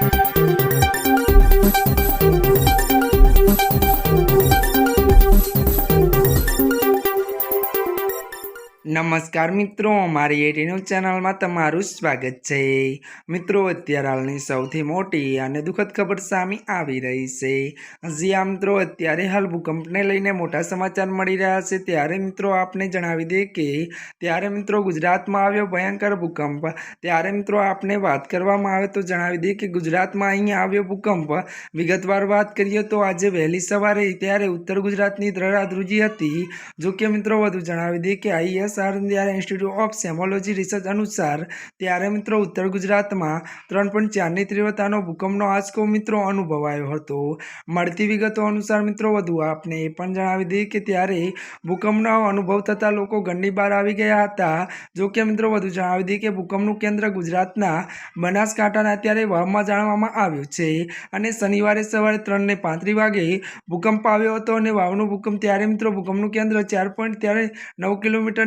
Thank you. નમસ્કાર મિત્રો મારી એટી ન્યૂઝ ચેનલમાં તમારું સ્વાગત છે. મિત્રો, અત્યારે હાલની સૌથી મોટી અને દુઃખદ ખબર સામે આવી રહી છે. હજી આ મિત્રો, અત્યારે હાલ ભૂકંપને લઈને મોટા સમાચાર મળી રહ્યા છે. ત્યારે મિત્રો, આપને જણાવી દઈએ કે ત્યારે મિત્રો, ગુજરાતમાં આવ્યો ભયંકર ભૂકંપ. ત્યારે મિત્રો, આપને વાત કરવામાં આવે તો જણાવી દઈએ કે ગુજરાતમાં અહીંયા આવ્યો ભૂકંપ. વિગતવાર વાત કરીએ તો આજે વહેલી સવારે ત્યારે ઉત્તર ગુજરાતની ધ્રુજી હતી. જો કે મિત્રો, વધુ જણાવી દઈએ કે IS R institute of seismology research અનુસાર, ત્યારે મિત્રો ઉત્તર ગુજરાતમાં ત્રણ પોઈન્ટ ચારની તીવ્રતાનો ભૂકંપનો આંચકો મિત્રો અનુભવાયો હતો. મળતી વિગતો અનુસાર મિત્રો વધુ આપને એ પણ જણાવી દઈએ કે ત્યારે ભૂકંપનો અનુભવ થતાં લોકો ઘરની બહાર આવી ગયા હતા. જો કે મિત્રો વધુ જણાવી દઈએ કે ભૂકંપનું કેન્દ્ર ગુજરાતના બનાસકાંઠાના અત્યારે વાવમાં જાણવામાં આવ્યું છે. અને શનિવારે સવારે ત્રણને પાંત્રીસ વાગે ભૂકંપ આવ્યો હતો અને વાવનો ભૂકંપ ત્યારે મિત્રો ભૂકંપનું કેન્દ્ર ચાર પોઈન્ટ ત્યારે નવ કિલોમીટર